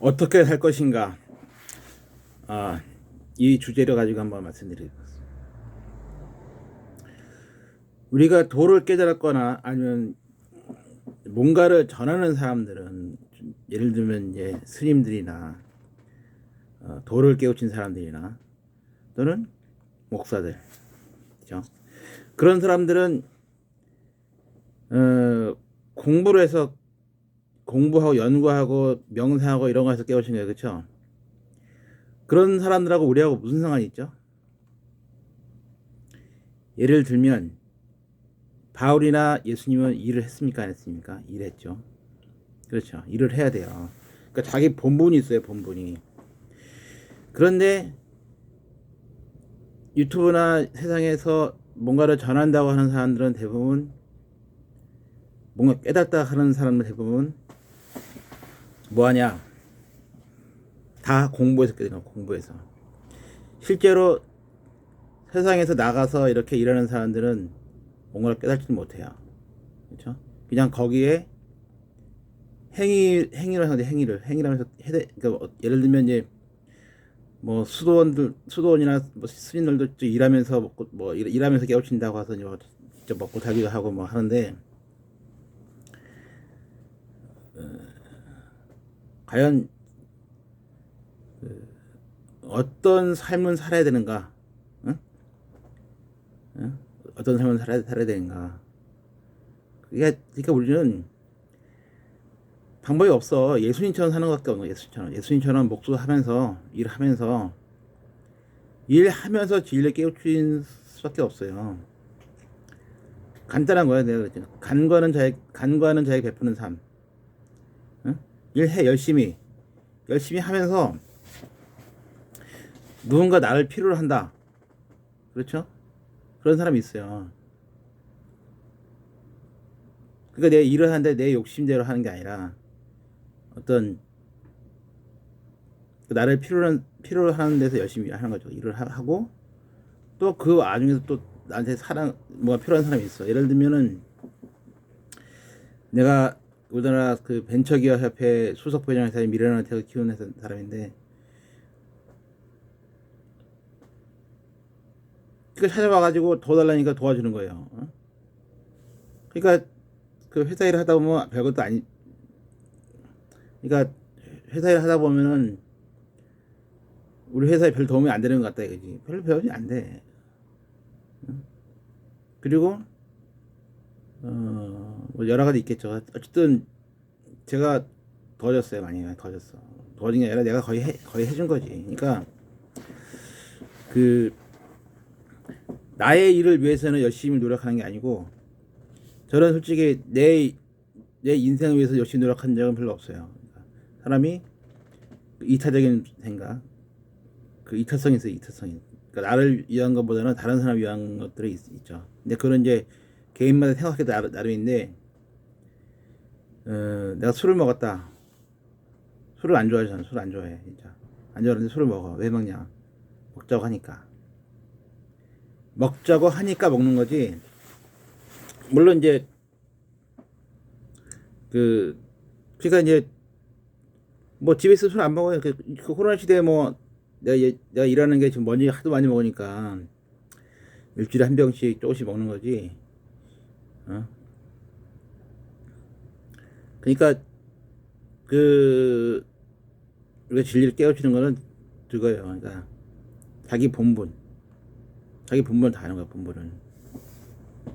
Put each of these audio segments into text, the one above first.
어떻게 살 것인가? 아, 이 주제를 가지고 한번 말씀드리겠습니다. 우리가 도를 깨달았거나 아니면 뭔가를 전하는 사람들은 좀 예를 들면 이제 스님들이나 어, 도를 깨우친 사람들이나 또는 목사들, 그죠? 그런 사람들은 어, 공부를 해서 공부하고 연구하고 명상하고 이런 거 해서 깨우친 거예요, 그렇죠? 그런 사람들하고 우리하고 무슨 상관이 있죠? 예를 들면 바울이나 예수님은 일을 했습니까, 안 했습니까? 일했죠. 그렇죠. 일을 해야 돼요. 그러니까 자기 본분이 있어요, 본분이. 그런데 유튜브나 세상에서 뭔가를 전한다고 하는 사람들은 대부분 뭔가 깨닫다 하는 사람들 대부분 뭐하냐? 다 공부해서 거 공부해서. 실제로 세상에서 나가서 이렇게 일하는 사람들은 뭔가를 깨닫지 못해요. 그렇죠? 그냥 거기에 행위 행위를 하는데 행위를. 행위라면서 해대 그러니까 뭐 예를 들면 이제 뭐 수도원들 수도원이나 뭐 스님들도 또 일하면서 먹고 뭐 일- 일하면서 깨우친다고 해서 뭐 직접 먹고 살기도 하고 뭐 하는데 과연 그 어떤 삶을 살아야 되는가? 응? 응? 어떤 삶을 살아야, 살아야 되는가? 그러니까 우리는 방법이 없어. 예수님처럼 사는 것밖에 없는 거야. 예수님처럼. 예수님처럼 목수하면서 일하면서 일하면서 진리를 깨우친 수밖에 없어요. 간단한 거야. 내가 그랬잖아. 간과는 자에 간과는 자에 베푸는 삶. 응? 일해 열심히 열심히 하면서 누군가 나를 필요로 한다. 그렇죠? 그런 사람이 있어요. 그러니까 내가 일을 하는데 내 욕심대로 하는 게 아니라 어떤 그 나를 필요로 필요로 하는 데서 열심히 하는 거죠. 일을 하- 하고 또 그 와중에서 또 나한테 사랑 뭐가 필요한 사람이 있어. 예를 들면은 내가 우리나라 그 벤처기업 협회 수석 부회장에서 미래나한테 키우는 사람인데 그 찾아와가지고 도와달라니까 도와주는 거예요. 어? 그러니까 그 회사 일을 하다 보면 별것도 아니. 그러니까 회사 일을 하다 보면은 우리 회사에 별 도움이 안 되는 것 같다 이거지. 별로 도움이 안 돼. 응? 그리고 어뭐 여러 가지 있겠죠. 어쨌든 제가 도와줬어요 많이 도와줬어. 도와준 게 아니라 내가 거의 해, 거의 해준 거지. 그러니까 그 나의 일을 위해서는 열심히 노력하는 게 아니고 저는 솔직히 내, 내 인생을 위해서 열심히 노력한 적은 별로 없어요. 그러니까 사람이 그 이타적인 생각, 그 이타성이 있어요, 이타성이. 그러니까 나를 위한 것보다는 다른 사람을 위한 것들이 있, 있죠. 근데 그런 이제 개인마다 생각하기 나름, 나름인데, 어, 내가 술을 먹었다. 술을 안 좋아해, 저는 술을 안 좋아해, 진짜. 안 좋아하는데 술을 먹어. 왜 먹냐? 먹자고 하니까. 먹자고 하니까 먹는 거지. 물론 이제 그 그러니까 이제 뭐 집에서 술 안 먹어요. 그, 그 코로나 시대에 뭐 내가 예- 내가 일하는 게 지금 먼지 하도 많이 먹으니까 일주일에 한 병씩 조금씩 먹는 거지. 어? 그러니까 그 우리가 진리를 깨우치는 거는 그거예요. 그러니까 자기 본분, 자기 본분을 다 하는 거야. 본분을.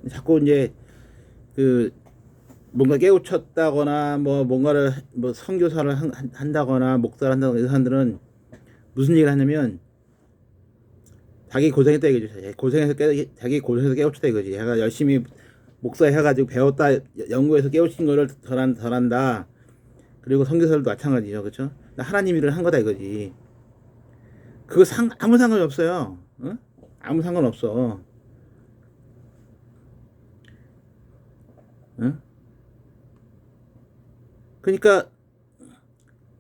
자꾸 이제 그 뭔가 깨우쳤다거나 뭐 뭔가를 뭐 선교사를 한, 한- 한다거나 목사를 한다거나 이런 사람들은 무슨 얘기를 하냐면 자기 고생했다 이거죠. 고생해서 깨, 자기 고생해서 깨우쳤다 이거지. 얘가 열심히 목사 해가지고 배웠다 연구해서 깨우친 거를 전한 전한다. 그리고 선교사들도 마찬가지죠, 그렇죠? 하나님 일을 한 거다 이거지. 그거 상 아무 상관이 없어요. 어? 아무 상관 없어. 응? 그러니까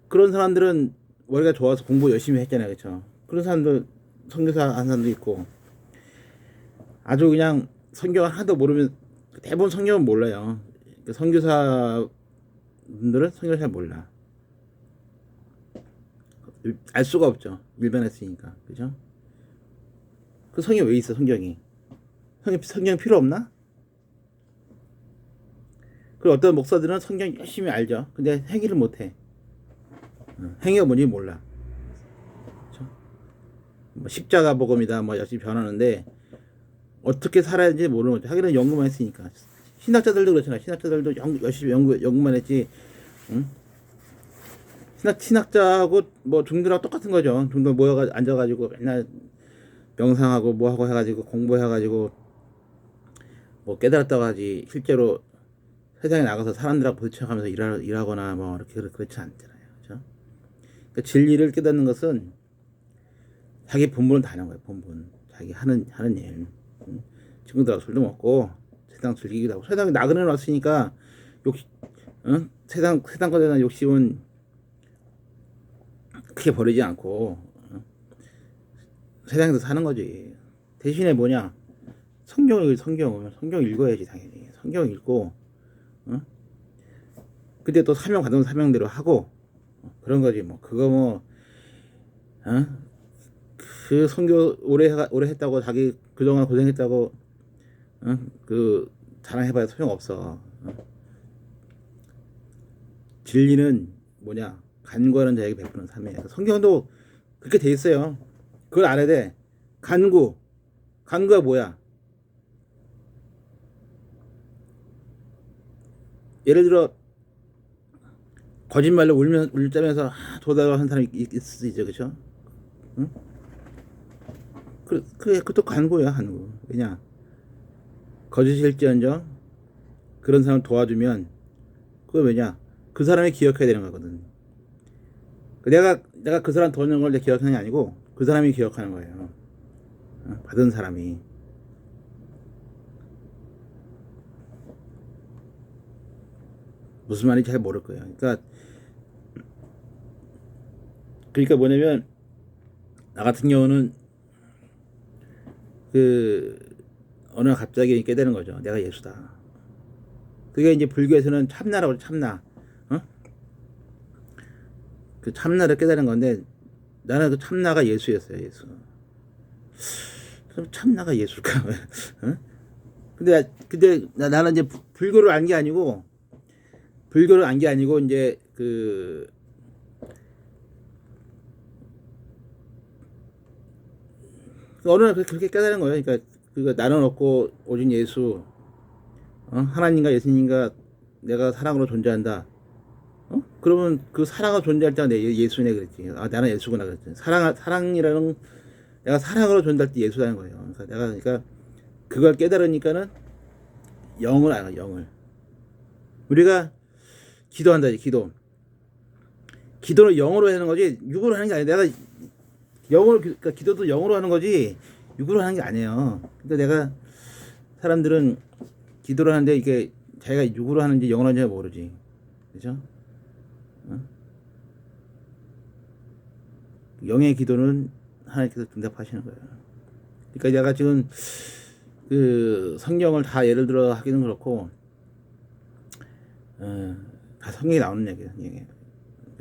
그런 사람들은 머리가 좋아서 공부 열심히 했잖아요, 그렇죠? 그런 사람들 선교사 한 사람도 있고 아주 그냥 성경 하나도 모르면 대부분 성경은 몰라요. 그 선교사 분들은 성경을 잘 몰라. 알 수가 없죠. 일반했으니까. 그죠? 그 성경 왜 있어, 성경이? 성경, 성경 필요 없나? 그리고 어떤 목사들은 성경 열심히 알죠. 근데 행위를 못해. 어, 행위가 뭔지 몰라. 뭐 십자가 복음이다, 뭐 열심히 변하는데 어떻게 살아야 되는지 모르는 거죠. 하기는 연구만 했으니까. 신학자들도 그렇잖아. 신학자들도 연, 열심히 연구, 연구만 했지. 응? 신학, 신학자하고 뭐 중들하고 똑같은 거죠. 중들 모여가 앉아가지고 맨날 명상하고 뭐하고 해가지고 공부해가지고 뭐 깨달았다고 하지 실제로 세상에 나가서 사람들하고 부딪혀가면서 일하, 일하거나 뭐 이렇게 그렇- 그렇지 않잖아요. 그죠? 그러니까 진리를 깨닫는 것은 자기 본분을 다 하는 거예요. 본분. 자기 하는 하는 일. 응? 친구들하고 술도 먹고 세상 즐기기도 하고 세상에 나그네 놨으니까 욕 응? 세상 세상 것에 대한 욕심은 크게 버리지 않고 응? 세상에서 사는 거지. 대신에 뭐냐? 성경을 성경을 성경 읽어야지 당연히. 성경 읽고 응? 근데 또 사명 받은 사명대로 하고 어, 그런 거지 뭐 그거 뭐 어? 그 선교 오래 해 오래 했다고 자기 그동안 고생했다고 어? 그 자랑해봐야 소용없어. 어? 진리는 뭐냐? 간구하는 자에게 베푸는 삶이에요. 성경도 그렇게 돼 있어요. 그걸 알아야 돼. 간구. 간구가 뭐야? 예를 들어 거짓말로 울면 울자면서 아, 도달을 한 사람이 있- 있을 수 있죠, 그렇죠? 응? 그, 그, 그것도 간구야, 간구. 왜냐? 거짓일지언정 그런 사람 도와주면 그거 왜냐? 그 사람이 기억해야 되는 거거든. 내가 내가 그 사람 도와주는 걸 내가 기억하는 게 아니고 그 사람이 기억하는 거예요. 어? 받은 사람이. 무슨 말인지 잘 모를 거예요. 그러니까 그러니까 뭐냐면 나 같은 경우는 그 어느 날 갑자기 깨달은 거죠. 내가 예수다. 그게 이제 불교에서는 참나라고 참나. 어? 그 참나를 깨달은 건데 나는 그 참나가 예수였어요. 예수. 그럼 참나가 예수일까? 어? 근데 근데 나, 나는 이제 부- 불교를 안 게 아니고 불교를 안 게 아니고 이제 그 어느 날 그렇게 깨달은 거예요. 그러니까 그거 나는 없고 오직 예수, 어? 하나님과 예수님과 내가 사랑으로 존재한다. 어? 그러면 그 사랑으로 존재할 때가 내 예- 예수네 그랬지. 아 나는 예수구나 그랬지. 사랑 사랑이라는 내가 사랑으로 존재할 때 예수라는 거예요. 그러니까 내가 그러니까 그걸 깨달으니까는 영을 알아 영을. 우리가 기도한다 기도. 기도는 영으로 하는 거지 육으로 하는 게 아니야. 내가 영어로 그러니까 기도도 영어로 하는 거지 육으로 하는 게 아니에요. 그러니까 내가 사람들은 기도를 하는데 이게 자기가 육으로 하는지 영어로 하는지 모르지, 그죠? 어? 영의 기도는 하나님께서 응답하시는 거예요. 그러니까 내가 지금 그 성경을 다 예를 들어 하기는 그렇고 어, 다 성경에 나오는 얘기예요. 성경에.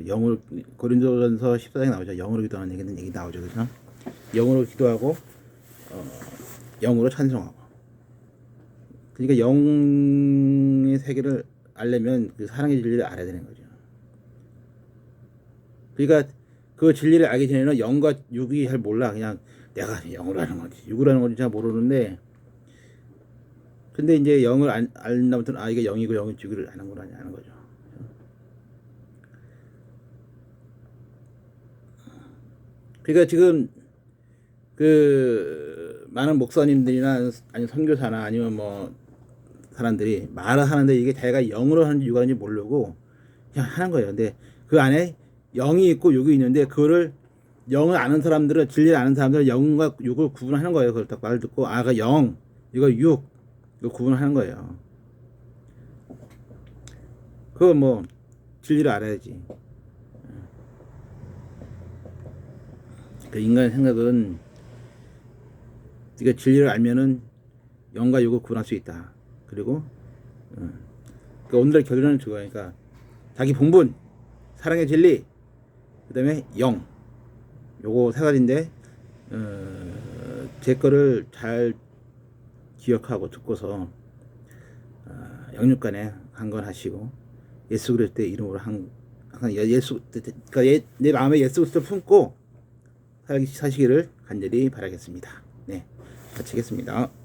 영으로 고린도전서 14장에 나오죠. 영으로 기도하는 얘기는 얘기 나오죠. 그죠? 영으로 기도하고 어, 영으로 찬송하고. 그러니까 영의 세계를 알려면 그 사랑의 진리를 알아야 되는 거죠. 그러니까 그 진리를 알기 전에는 영과 육이 잘 몰라. 그냥 내가 영으로 하는 거지. 육으로 하는 건지 잘 모르는데 근데 이제 영을 안, 알다부터는 아 이게 영이고 영이 육을 아는구나 아는 거죠. 그러니까 지금 그 많은 목사님들이나 아니 선교사나 아니면 뭐 사람들이 말을 하는데 이게 자기가 영으로 하는지 하는지 모르고 그냥 하는 거예요. 근데 그 안에 영이 있고 육이 있는데 그거를 영을 아는 사람들은 진리를 아는 사람들은 영과 육을 구분하는 거예요. 그걸 딱 말을 듣고 아가 영 이거 육 이거 구분하는 거예요. 그거 뭐 진리를 알아야지. 그 인간의 생각은 네가 진리를 알면은 영과 육을 구분할 수 있다. 그리고 어, 그 오늘의 결론은 그거니까 자기 본분, 사랑의 진리, 그다음에 영, 요거 세 가지인데 어, 제 거를 잘 기억하고 듣고서 어, 영육간에 강건하시고 예수 그리스도의 이름으로 한 항상 예- 예수 그러니까 예- 내 마음에 예수 그리스도 품고 살기- 사시기를 간절히 바라겠습니다. 네, 마치겠습니다.